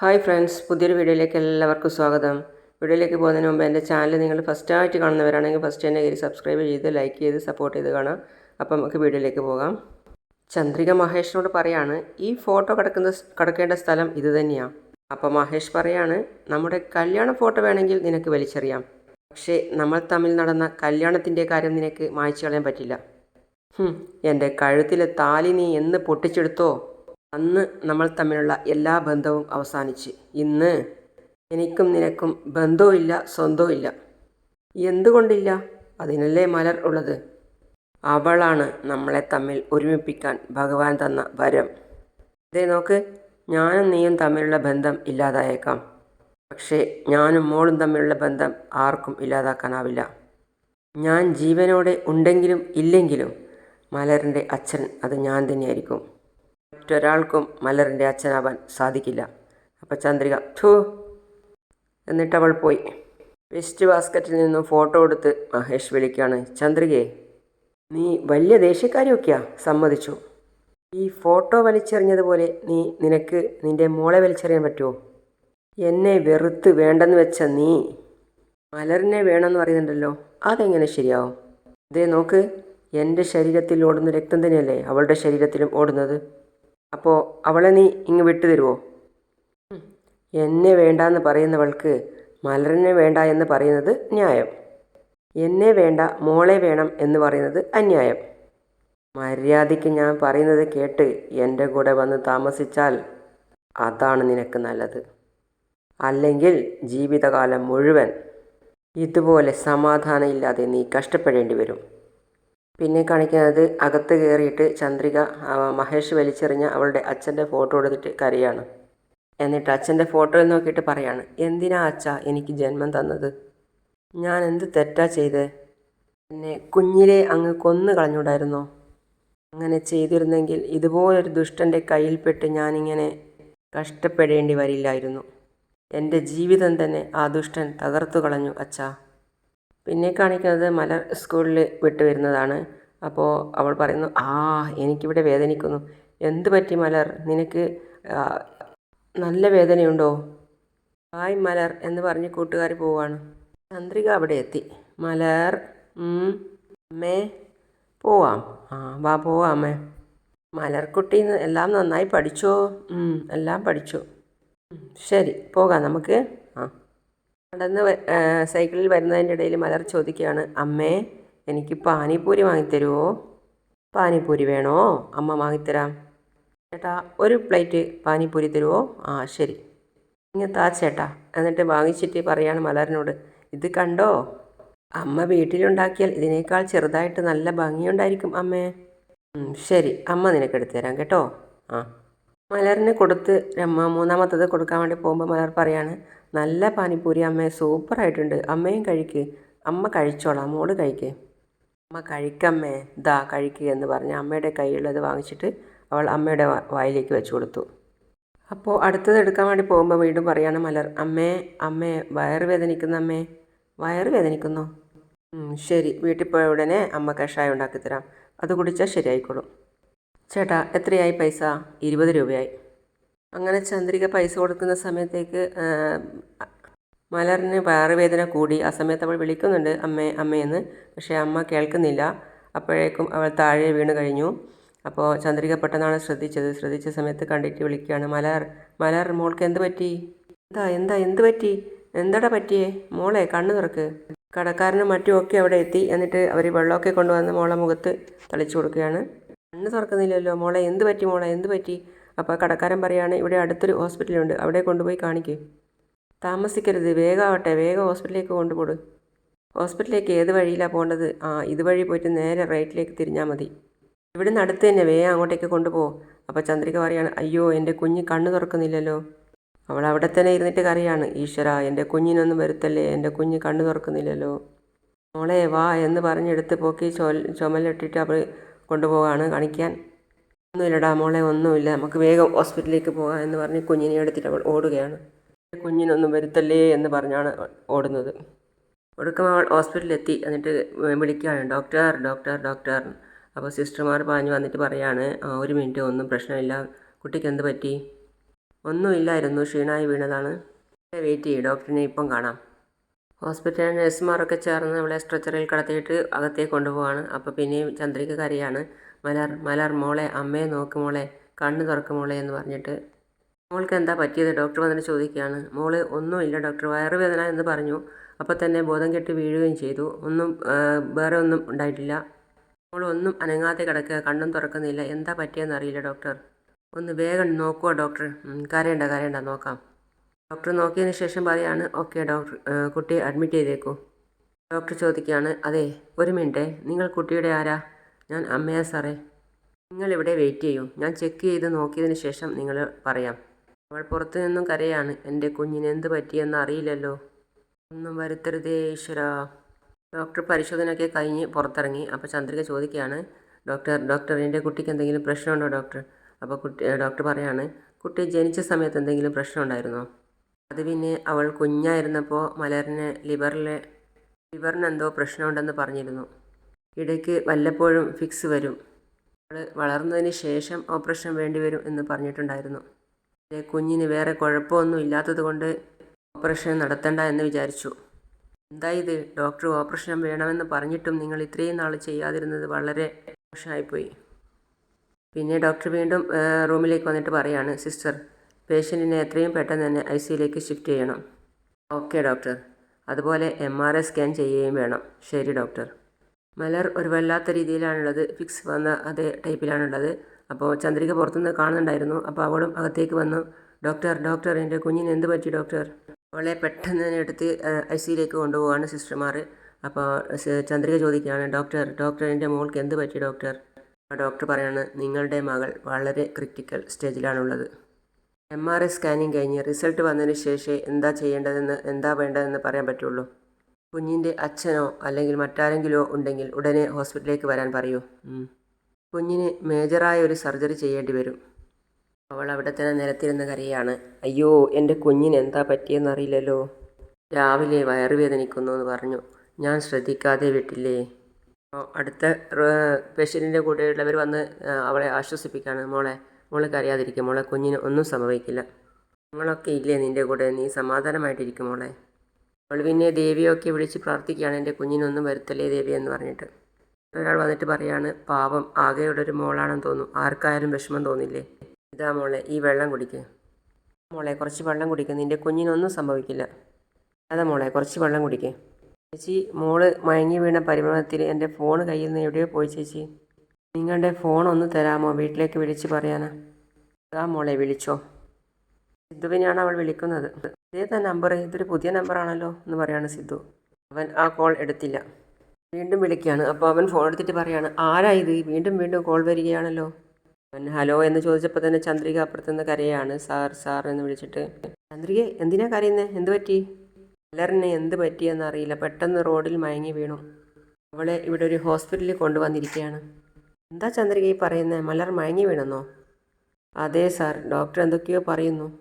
Hi friends പുതിയൊരു വീഡിയോയിലേക്ക് എല്ലാവർക്കും സ്വാഗതം. വീഡിയോയിലേക്ക് പോകുന്നതിന് മുമ്പ് എന്റെ ചാനൽ നിങ്ങൾ ഫസ്റ്റായിട്ട് കാണുന്നവരാണെങ്കിൽ ഫസ്റ്റ് തന്നെ കയറി സബ്സ്ക്രൈബ് ചെയ്ത് ലൈക്ക് ചെയ്ത് സപ്പോർട്ട് ചെയ്ത് കാണാം. അപ്പം നമുക്ക് വീഡിയോയിലേക്ക് പോകാം. ചന്ദ്രിക മഹേഷിനോട് പറയാണ് ഈ ഫോട്ടോ കിടക്കുന്ന കിടക്കേണ്ട സ്ഥലം ഇത് തന്നെയാണ് അപ്പോൾ മഹേഷ് പറയാണ് നമ്മുടെ കല്യാണ ഫോട്ടോ വേണമെങ്കിൽ നിനക്ക് വലിച്ചെറിയാം. പക്ഷേ നമ്മൾ തമ്മിൽ നടന്ന കല്യാണത്തിന്റെ കാര്യം നിനക്ക് മായ്ച്ചു കളയാൻ പറ്റില്ല. എന്റെ കഴുത്തിലെ താലി നീ എന്ന് പൊട്ടിച്ചെടുത്തോ? അന്ന് നമ്മൾ തമ്മിലുള്ള എല്ലാ ബന്ധവും അവസാനിച്ച്. ഇന്ന് എനിക്കും നിനക്കും ബന്ധവും ഇല്ല സ്വന്തവും ഇല്ല എന്തുകൊണ്ടില്ല? അതിനല്ലേ മലർ ഉള്ളത്. അവളാണ് നമ്മളെ തമ്മിൽ ഒരുമിപ്പിക്കാൻ ഭഗവാൻ തന്ന വരം. ഇതേ നോക്ക് ഞാനും നീയും തമ്മിലുള്ള ബന്ധം ഇല്ലാതായേക്കാം. പക്ഷേ ഞാനും മോളും തമ്മിലുള്ള ബന്ധം ആർക്കും ഇല്ലാതാക്കാനാവില്ല. ഞാൻ ജീവനോടെ ഉണ്ടെങ്കിലും ഇല്ലെങ്കിലും മലറിന്റെ അച്ഛൻ അത് ഞാൻ തന്നെയായിരിക്കും. മറ്റൊരാൾക്കും മലറിന്റെ അച്ഛനാവാൻ സാധിക്കില്ല. അപ്പം ചന്ദ്രിക ഥൂ എന്നിട്ട് അവൾ പോയി. വെസ്റ്റ് ബാസ്ക്കറ്റിൽ നിന്നും ഫോട്ടോ എടുത്ത് മഹേഷ് വിളിക്കുകയാണ്. ചന്ദ്രികയെ നീ വലിയ ദേഷ്യക്കാരിയൊക്കെയാ സമ്മതിച്ചു. ഈ ഫോട്ടോ വലിച്ചെറിഞ്ഞതുപോലെ നീ നിനക്ക് നിന്റെ മോളെ വലിച്ചെറിയാൻ പറ്റുമോ എന്നെ വെറുത്ത് വേണ്ടെന്ന് വെച്ച നീ മലറിനെ വേണമെന്ന് പറയുന്നുണ്ടല്ലോ അതെങ്ങനെ ശരിയാവും? ഇതേ നോക്ക് എന്റെ ശരീരത്തിൽ ഓടുന്ന രക്തം തന്നെയല്ലേ അവളുടെ ശരീരത്തിലും ഓടുന്നത്? അപ്പോൾ അവളെ നീ ഇങ്ങ് വിട്ടു തരുമോ. എന്നെ വേണ്ടാന്ന് പറയുന്നവൾക്ക് മലറിനെ വേണ്ട എന്ന് പറയുന്നത് ന്യായം. എന്നെ വേണ്ട മോളെ വേണം എന്ന് പറയുന്നത് അന്യായം. മര്യാദയ്ക്ക് ഞാൻ പറയുന്നത് കേട്ട് എന്റെ കൂടെ വന്ന് താമസിച്ചാൽ അതാണ് നിനക്ക് നല്ലത്. അല്ലെങ്കിൽ ജീവിതകാലം മുഴുവൻ ഇതുപോലെ സമാധാനമില്ലാതെ നീ കഷ്ടപ്പെടേണ്ടി വരും. പിന്നെ കാണിക്കുന്നത് അകത്ത് കയറിയിട്ട് ചന്ദ്രിക മഹേഷ് വലിച്ചെറിഞ്ഞ അവളുടെ അച്ഛന്റെ ഫോട്ടോ എടുത്തിട്ട് കരയാണ്. എന്നിട്ട് അച്ഛന്റെ ഫോട്ടോയിൽ നോക്കിയിട്ട് പറയാണ് എന്തിനാ അച്ഛ എനിക്ക് ജന്മം തന്നത്? ഞാൻ എന്ത് തെറ്റാ ചെയ്തേ? എന്നെ കുഞ്ഞിലെ അങ്ങ് കൊന്നു കളഞ്ഞൂടായിരുന്നോ? അങ്ങനെ ചെയ്തിരുന്നെങ്കിൽ ഇതുപോലൊരു ദുഷ്ടന്റെ കയ്യിൽപ്പെട്ട് ഞാനിങ്ങനെ കഷ്ടപ്പെടേണ്ടി വരില്ലായിരുന്നു. എന്റെ ജീവിതം തന്നെ ആ ദുഷ്ടൻ തകർത്തു കളഞ്ഞു അച്ഛാ. പിന്നെ കാണിക്കുന്നത് മലർ സ്കൂളിൽ വിട്ട് വരുന്നതാണ്. അപ്പോൾ അവൾ പറയുന്നു ആ എനിക്കിവിടെ വേദനിക്കുന്നു. എന്ത് പറ്റി മലർ? നിനക്ക് നല്ല വേദനയുണ്ടോ? ഹായ് മലർ എന്ന് പറഞ്ഞ് കൂട്ടുകാർ പോവാണ്. ചന്ദ്രിക അവിടെ എത്തി. മലർ അമ്മേ പോവാം. ആ വാ പോവാം അമ്മേ. മലർക്കുട്ടി എല്ലാം നന്നായി പഠിച്ചോ? എല്ലാം പഠിച്ചു. ശരി പോകാം നമുക്ക്. നടന്ന് സൈക്കിളിൽ വരുന്നതിന്റെ ഇടയിൽ മലർ ചോദിക്കുകയാണ് അമ്മേ എനിക്ക് പാനിപ്പൂരി വാങ്ങിത്തരുമോ പാനിപ്പൂരി വേണോ? അമ്മ വാങ്ങിത്തരാം. ചേട്ടാ ഒരു പ്ലേറ്റ് പാനിപ്പൂരി തരുമോ ആ ശരി. ഇങ്ങനെ ചേട്ടാ. എന്നിട്ട് വാങ്ങിച്ചിട്ട് പറയാണ് മലറിനോട് ഇത് കണ്ടോ? അമ്മ വീട്ടിലുണ്ടാക്കിയാൽ ഇതിനേക്കാൾ ചെറുതായിട്ട് നല്ല ഭംഗിയുണ്ടായിരിക്കും അമ്മേ. ശരി. അമ്മ നിനക്ക് എടുത്തു തരാം കേട്ടോ. ആ. മലറിന് കൊടുത്ത് മൂന്നാമത്തത് കൊടുക്കാൻ വേണ്ടി പോകുമ്പോൾ മലർ പറയാണ് നല്ല പാനിപ്പൂരി അമ്മേ സൂപ്പറായിട്ടുണ്ട് അമ്മയും കഴിക്ക്. അമ്മ കഴിച്ചോളാം. മോൾ കഴിക്ക്. അമ്മ കഴിക്കമ്മേ. ദാ കഴിക്കുക എന്ന് പറഞ്ഞ് അമ്മയുടെ കയ്യിലുള്ളത് വാങ്ങിച്ചിട്ട് അവൾ അമ്മയുടെ വായിലേക്ക് വെച്ചു കൊടുത്തു. അപ്പോൾ അടുത്തത് എടുക്കാൻ വേണ്ടി പോകുമ്പോൾ വീണ്ടും പറയാണ് മലർ അമ്മേ അമ്മേ വയറ് വേദനിക്കുന്ന അമ്മേ. വയറ് വേദനിക്കുന്നു? ശരി. വീട്ടിൽ പോയ ഉടനെ അമ്മ കഷായം ഉണ്ടാക്കി തരാം. അത് കുടിച്ചാൽ ശരിയായിക്കോളും. ചേട്ടാ എത്രയായി പൈസ? ഇരുപത് രൂപയായി. അങ്ങനെ ചന്ദ്രിക പൈസ കൊടുക്കുന്ന സമയത്തേക്ക് മലറിന് വയറുവേദന കൂടി. ആ സമയത്ത് അവൾ വിളിക്കുന്നുണ്ട് അമ്മേ അമ്മയെന്ന് പക്ഷേ അമ്മ കേൾക്കുന്നില്ല. അപ്പോഴേക്കും അവൾ താഴെ വീണ് കഴിഞ്ഞു. അപ്പോൾ ചന്ദ്രിക പെട്ടെന്നാണ് ശ്രദ്ധിച്ചത്. ശ്രദ്ധിച്ച സമയത്ത് കണ്ടിട്ട് വിളിക്കുകയാണ് മലർ മലർ മോൾക്ക് എന്ത് പറ്റി? എന്താ എന്താ എന്ത് പറ്റി? എന്താടാ പറ്റിയേ? മോളെ കണ്ണു തുറക്ക്. കടക്കാരനും മറ്റും ഒക്കെ അവിടെ എത്തി. എന്നിട്ട് അവർ വെള്ളമൊക്കെ കൊണ്ടുവന്ന് മോളെ മുഖത്ത് തളിച്ചു കൊടുക്കുകയാണ്. കണ്ണ് തുറക്കുന്നില്ലല്ലോ. മോളെ എന്ത് പറ്റി മോളെ? എന്ത് പറ്റി? അപ്പോൾ കടക്കാരൻ പറയാണ് ഇവിടെ അടുത്തൊരു ഹോസ്പിറ്റലുണ്ട്. അവിടെ കൊണ്ടുപോയി കാണിക്കേ. താമസിക്കരുത്. വേഗമാവട്ടെ വേഗം ഹോസ്പിറ്റലിലേക്ക് കൊണ്ടുപോട്. ഹോസ്പിറ്റലിലേക്ക് ഏത് വഴിയിലാണ് പോകേണ്ടത്? ആ ഇതുവഴി പോയിട്ട് നേരെ റൈറ്റിലേക്ക് തിരിഞ്ഞാൽ മതി. ഇവിടുന്ന് അടുത്ത് തന്നെ വേഗം അങ്ങോട്ടേക്ക് കൊണ്ടുപോകും അപ്പോൾ ചന്ദ്രിക പറയാണ് അയ്യോ എന്റെ കുഞ്ഞ് കണ്ണ് തുറക്കുന്നില്ലല്ലോ. അവൾ അവിടെ തന്നെ ഇരുന്നിട്ട് കറിയാണ് ഈശ്വര എന്റെ കുഞ്ഞിനൊന്നും വരുത്തല്ലേ? എന്റെ കുഞ്ഞ് കണ്ണ് തുറക്കുന്നില്ലല്ലോ. മോളെ വാ എന്ന് പറഞ്ഞെടുത്ത് പോക്കി ചൊ ചുമലിട്ടിട്ട് അവൾ കൊണ്ടുപോവാണ് കാണിക്കാൻ. ഒന്നുമില്ലടാ മോളെ ഒന്നുമില്ല. നമുക്ക് വേഗം ഹോസ്പിറ്റലിലേക്ക് പോകാം എന്ന് പറഞ്ഞ് കുഞ്ഞിനെ എടുത്തിട്ട് അവൾ ഓടുകയാണ്. കുഞ്ഞിനൊന്നും വരുത്തല്ലേ എന്ന് പറഞ്ഞാണ് ഓടുന്നത്. ഒടുക്കം അവൾ ഹോസ്പിറ്റലിലെത്തി. എന്നിട്ട് വിളിക്കുകയാണ് ഡോക്ടർ ഡോക്ടർ ഡോക്ടർ. അപ്പോൾ സിസ്റ്റർമാർ പാഞ്ഞ് വന്നിട്ട് പറയാണ് "ആ, ഒരു മിനിറ്റ് ഒന്നും പ്രശ്നമില്ല. കുട്ടിക്ക് എന്ത് പറ്റി? ഒന്നുമില്ലായിരുന്നു. ക്ഷീണമായി വീണതാണ്. വെയിറ്റ് ചെയ്യും. ഡോക്ടറിനെ ഇപ്പം കാണാം. ഹോസ്പിറ്റലിൽ നഴ്സുമാരൊക്കെ ചേർന്ന് അവളെ സ്ട്രെച്ചറിൽ കടത്തിയിട്ട് അകത്തേക്ക് കൊണ്ടുപോവാണ്. അപ്പോൾ പിന്നെയും ചന്ദ്രിക കരയാണ്. മലർ മലർ മോളെ അമ്മയെ നോക്ക് മോളെ കണ്ണ് തുറക്ക് മോളെ എന്ന് പറഞ്ഞിട്ട് മോൾക്ക് എന്താ പറ്റിയത്? ഡോക്ടർ വന്നിട്ട് ചോദിക്കുകയാണ്. മോൾ ഒന്നുമില്ല ഡോക്ടർ. വയറുവേദന എന്ന് പറഞ്ഞു. അപ്പോൾ തന്നെ ബോധം കെട്ട് വീഴുകയും ചെയ്തു. ഒന്നും വേറെ ഒന്നും ഉണ്ടായിട്ടില്ല. മോൾ ഒന്നും അനങ്ങാതെ കിടക്കുക. കണ്ണും തുറക്കുന്നില്ല. എന്താ പറ്റിയെന്ന് അറിയില്ല ഡോക്ടർ. ഒന്ന് വേഗം നോക്കുമോ ഡോക്ടർ? കരയണ്ട കരയണ്ട. നോക്കാം. ഡോക്ടർ നോക്കിയതിന് ശേഷം പറയാണ് ഓക്കെ ഡോക്ടർ കുട്ടിയെ അഡ്മിറ്റ് ചെയ്തേക്കൂ. ഡോക്ടർ ചോദിക്കുകയാണ് അതെ ഒരു മിനിറ്റ് നിങ്ങൾ കുട്ടിയുടെ ആരാ? ഞാൻ അമ്മയാ സാറേ. നിങ്ങൾ ഇവിടെ വെയിറ്റ് ചെയ്യൂ ഞാൻ ചെക്ക് ചെയ്ത് നോക്കിയതിന് ശേഷം നിങ്ങൾ പറയാം. അവൾ പുറത്തു നിന്നും കരയാണ് എന്റെ കുഞ്ഞിന് എന്ത് പറ്റിയെന്ന് അറിയില്ലല്ലോ. ഒന്നും വരുത്തരുതേ ഈശ്വര. ഡോക്ടർ പരിശോധനയൊക്കെ കഴിഞ്ഞ് പുറത്തിറങ്ങി. അപ്പോൾ ചന്ദ്രിക ചോദിക്കുകയാണ് ഡോക്ടർ ഡോക്ടർ എന്റെ കുട്ടിക്ക് എന്തെങ്കിലും പ്രശ്നമുണ്ടോ ഡോക്ടർ? അപ്പോൾ കുട്ടി ഡോക്ടർ പറയാണ് കുട്ടി ജനിച്ച സമയത്ത് എന്തെങ്കിലും പ്രശ്നം ഉണ്ടായിരുന്നോ അത് പിന്നെ അവൾ കുഞ്ഞായിരുന്നപ്പോൾ മലറിന് ലിവറിലെ ലിവറിന് എന്തോ പ്രശ്നമുണ്ടെന്ന് പറഞ്ഞിരുന്നു. ഇടയ്ക്ക് വല്ലപ്പോഴും ഫിക്സ് വരും. അവൾ വളർന്നതിന് ശേഷം ഓപ്പറേഷൻ വേണ്ടിവരും എന്ന് പറഞ്ഞിട്ടുണ്ടായിരുന്നു. കുഞ്ഞിന് വേറെ കുഴപ്പമൊന്നും ഇല്ലാത്തത് കൊണ്ട് ഓപ്പറേഷൻ നടത്തണ്ട എന്ന് വിചാരിച്ചു. എന്താ ഇത്? ഡോക്ടർ ഓപ്പറേഷൻ വേണമെന്ന് പറഞ്ഞിട്ടും നിങ്ങൾ ഇത്രയും നാൾ ചെയ്യാതിരുന്നത് വളരെ മോശമായിപ്പോയി. പിന്നെ ഡോക്ടർ വീണ്ടും റൂമിലേക്ക് വന്നിട്ട് പറയാണ് സിസ്റ്റർ പേഷ്യന്റിനെ എത്രയും പെട്ടെന്ന് തന്നെ ഐ സിയിലേക്ക് ഷിഫ്റ്റ് ചെയ്യണം. Okay doctor. അതുപോലെ എം ആർ ഐ സ്കാൻ ചെയ്യുകയും വേണം. ശരി ഡോക്ടർ. മലർ ഒരു വല്ലാത്ത രീതിയിലാണുള്ളത്. ഫിക്സ് വന്ന അതേ ടൈപ്പിലാണുള്ളത്. അപ്പോൾ ചന്ദ്രിക പുറത്തുനിന്ന് കാണുന്നുണ്ടായിരുന്നു. അപ്പോൾ അവളും അകത്തേക്ക് വന്നു. ഡോക്ടർ ഡോക്ടർ എന്റെ കുഞ്ഞിന് എന്ത് പറ്റി ഡോക്ടർ? അവളെ പെട്ടെന്ന് തന്നെ എടുത്ത് ഐ സിയിലേക്ക് കൊണ്ടുപോവാണ് സിസ്റ്റർമാർ അപ്പോൾ ചന്ദ്രിക ചോദിക്കുകയാണ് ഡോക്ടർ ഡോക്ടർ എന്റെ മോൾക്ക് എന്ത് പറ്റി ഡോക്ടർ? ഡോക്ടർ പറയാണ് നിങ്ങളുടെ മകൾ വളരെ ക്രിട്ടിക്കൽ സ്റ്റേജിലാണുള്ളത്. എം ആർ ഐ സ്കാനിങ് കഴിഞ്ഞ് റിസൾട്ട് വന്നതിന് ശേഷം എന്താ ചെയ്യേണ്ടതെന്ന് എന്താ വേണ്ടതെന്ന് പറയാൻ പറ്റുള്ളൂ. കുഞ്ഞിന്റെ അച്ഛനോ അല്ലെങ്കിൽ മറ്റാരെങ്കിലോ ഉണ്ടെങ്കിൽ ഉടനെ ഹോസ്പിറ്റലിലേക്ക് വരാൻ പറയൂ. കുഞ്ഞിന് മേജറായ ഒരു സർജറി ചെയ്യേണ്ടി വരും. അവൾ അവിടെ തന്നെ നിലത്തിരുന്ന് കരയാണ്. അയ്യോ എന്റെ കുഞ്ഞിന് എന്താ പറ്റിയെന്നറിയില്ലല്ലോ രാവിലെ വയറുവേദനിക്കുന്നു എന്ന് പറഞ്ഞു. ഞാൻ ശ്രദ്ധിക്കാതെ വിട്ടില്ലേ? അടുത്ത പേഷ്യന്റിന്റെ കൂടെയുള്ളവർ വന്ന് അവളെ ആശ്വസിപ്പിക്കുകയാണ് മോളെ മോളെ അറിയാതിരിക്കും മോളെ കുഞ്ഞിന് ഒന്നും സംഭവിക്കില്ല. മോളൊക്കെ ഇല്ലേ നിന്റെ കൂടെ? നീ സമാധാനമായിട്ടിരിക്കും മോളെ. അവൾ പിന്നെ ദേവിയൊക്കെ വിളിച്ച് പ്രാർത്ഥിക്കുകയാണ്. എന്റെ കുഞ്ഞിനൊന്നും വരുത്തല്ലേ ദേവി എന്ന് പറഞ്ഞിട്ട്. ഒരാൾ വന്നിട്ട് പറയാണ് പാവം ആകെയുള്ളൊരു മോളാണെന്ന് തോന്നും. ആർക്കായാലും വിഷമം തോന്നില്ലേ? ഇതാ മോളെ ഈ വെള്ളം കുടിക്കുക മോളെ കുറച്ച് വെള്ളം കുടിക്ക്. നിന്റെ കുഞ്ഞിനൊന്നും സംഭവിക്കില്ല. അതാ മോളെ കുറച്ച് വെള്ളം കുടിക്കുക ചേച്ചി മോൾ മയങ്ങി വീണ പരിഭ്രമത്തിൽ എന്റെ ഫോൺ കയ്യിൽ നിന്ന് എവിടെയോ പോയി ചേച്ചി. നിങ്ങളുടെ ഫോൺ ഒന്ന് തരാമോ? വീട്ടിലേക്ക് വിളിച്ച് പറയാനാ. അതാ മോളെ വിളിച്ചോ. സിദ്ധുവിനെയാണ് അവൾ വിളിക്കുന്നത്. ഇതേതാ നമ്പർ ഇതൊരു പുതിയ നമ്പറാണല്ലോ എന്ന് പറയാണ് സിദ്ധു. അവൻ ആ കോൾ എടുത്തില്ല. വീണ്ടും വിളിക്കുകയാണ്. അപ്പോൾ അവൻ ഫോൺ എടുത്തിട്ട് പറയാണ് ആരാ ഇത്? വീണ്ടും വീണ്ടും കോൾ വരികയാണല്ലോ. അവൻ ഹലോ എന്ന് ചോദിച്ചപ്പോൾ തന്നെ ചന്ദ്രിക അപ്പുറത്ത് നിന്ന് കരയാണ്. സാർ സാർ എന്ന് വിളിച്ചിട്ട് ചന്ദ്രിക എന്തിനാ കരയുന്നത് എന്ത് പറ്റി? മലറിന് എന്ത് പറ്റിയെന്നറിയില്ല പെട്ടെന്ന് റോഡിൽ മയങ്ങി വീണു. അവളെ ഇവിടെ ഒരു ഹോസ്പിറ്റലിൽ കൊണ്ടുവന്നിരിക്കുകയാണ്. എന്താ ചന്ദ്രിക ഈ പറയുന്നത് മലർ മയങ്ങി വീണെന്നോ? അതെ സാർ ഡോക്ടർ എന്തൊക്കെയോ പറയുന്നു.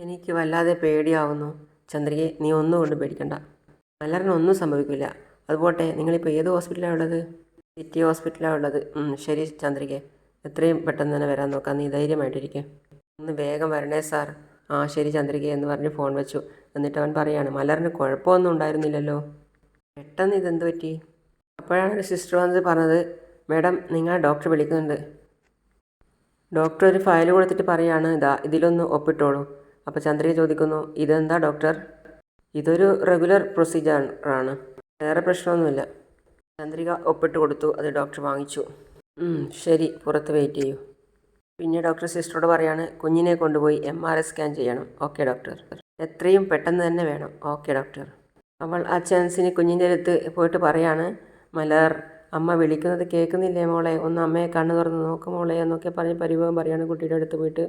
എനിക്ക് വല്ലാതെ പേടിയാവുന്നു. ചന്ദ്രികയെ നീ ഒന്നും കൊണ്ട് പേടിക്കണ്ട. മലറിനൊന്നും സംഭവിക്കില്ല. അതുപോട്ടെ നിങ്ങളിപ്പോൾ ഏത് ഹോസ്പിറ്റലാണ് ഉള്ളത്? സിറ്റി ഹോസ്പിറ്റലാണ് ഉള്ളത്. ശരി ചന്ദ്രികെ. എത്രയും പെട്ടെന്ന് തന്നെ വരാൻ നോക്കാം. നീ ധൈര്യമായിട്ടിരിക്കും. ഒന്ന് വേഗം വരണേ സാർ. ആ ശരി ചന്ദ്രിക എന്ന് പറഞ്ഞ് ഫോൺ വെച്ചു. എന്നിട്ട് അവൻ പറയാണ് മലറിന് കുഴപ്പമൊന്നും ഉണ്ടായിരുന്നില്ലല്ലോ. പെട്ടെന്ന് ഇതെന്ത് പറ്റി? അപ്പോഴാണ് സിസ്റ്റർ വന്നത് പറഞ്ഞത് മാഡം നിങ്ങൾ ഡോക്ടർ വിളിക്കുന്നുണ്ട്. ഡോക്ടർ ഒരു ഫയൽ കൊടുത്തിട്ട് പറയാണ് ഇതാ ഇതിലൊന്ന് ഒപ്പിട്ടോളൂ. അപ്പോൾ ചന്ദ്രിക ചോദിക്കുന്നു ഇതെന്താ ഡോക്ടർ? ഇതൊരു റെഗുലർ പ്രൊസീജിയറാണ് വേറെ പ്രശ്നമൊന്നുമില്ല. ചന്ദ്രിക ഒപ്പിട്ട് കൊടുത്തു അത് ഡോക്ടർ വാങ്ങിച്ചു. ശരി പുറത്ത് വെയിറ്റ് ചെയ്യൂ. പിന്നെ ഡോക്ടർ സിസ്റ്ററോട് പറയാണ് കുഞ്ഞിനെ കൊണ്ടുപോയി എം ആർ ഐ സ്കാൻ ചെയ്യണം. Okay doctor. എത്രയും പെട്ടെന്ന് തന്നെ വേണം. Okay doctor. അവൾ ആ ചാൻസിന് കുഞ്ഞിന്റെ അടുത്ത് പോയിട്ട് പറയാണ് മലർ അമ്മ വിളിക്കുന്നത് കേൾക്കുന്നില്ലേ മോളെ? ഒന്ന് അമ്മയെ കണ്ണു തുറന്ന് നോക്ക് മോളെ എന്നൊക്കെ പറഞ്ഞ് പരിഭവം പറയാണ് കുട്ടിയുടെ അടുത്ത് പോയിട്ട്.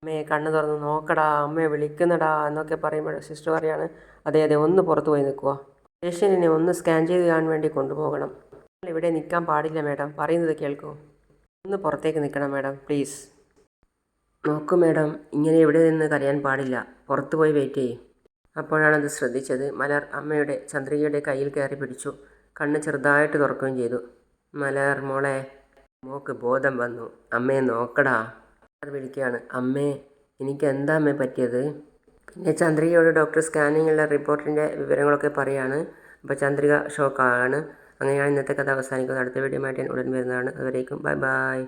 അമ്മയെ കണ്ണു തുറന്ന് നോക്കടാ അമ്മയെ വിളിക്കുന്നടാ എന്നൊക്കെ പറയുമ്പോൾ സിസ്റ്റർ പറയാണ് അതെ അതെ ഒന്ന് പുറത്ത് പോയി നിൽക്കുക പേഷ്യന്റിനെ ഒന്ന് സ്കാൻ ചെയ്ത് കാണാൻ വേണ്ടി കൊണ്ടുപോകണം. ഇവിടെ നിൽക്കാൻ പാടില്ല മേഡം. പറയുന്നത് കേൾക്കൂ. ഒന്ന് പുറത്തേക്ക് നിൽക്കണം മേഡം പ്ലീസ്. നോക്കൂ മേഡം ഇങ്ങനെ ഇവിടെ നിന്ന് കരയാൻ പാടില്ല. പുറത്ത് പോയി വെയിറ്റ് ചെയ്യും. അപ്പോഴാണത് ശ്രദ്ധിച്ചത്. മലർ അമ്മയുടെ ചന്ദ്രികയുടെ കയ്യിൽ കയറി പിടിച്ചു. കണ്ണ് ചെറുതായിട്ട് തുറക്കുകയും ചെയ്തു. മലർ മോളെ മോക്ക് ബോധം വന്നു. അമ്മയെ നോക്കടാ. വിളിക്കുകയാണ്. അമ്മേ എനിക്ക് എന്താ അമ്മേ പറ്റിയത്? പിന്നെ ചന്ദ്രികയോട് ഡോക്ടർ സ്കാനിങ്ങിലെ റിപ്പോർട്ടിന്റെ വിവരങ്ങളൊക്കെ പറയാണ്. അപ്പോൾ ചന്ദ്രിക ഷോക്കാണ്. അങ്ങനെയാണ് ഇന്നത്തെ കഥ അവസാനിക്കുന്നത്. അടുത്ത വീഡിയോ ആയിട്ട് ഉടൻ വരുന്നതാണ്. അതുവരേക്കും. Bye bye.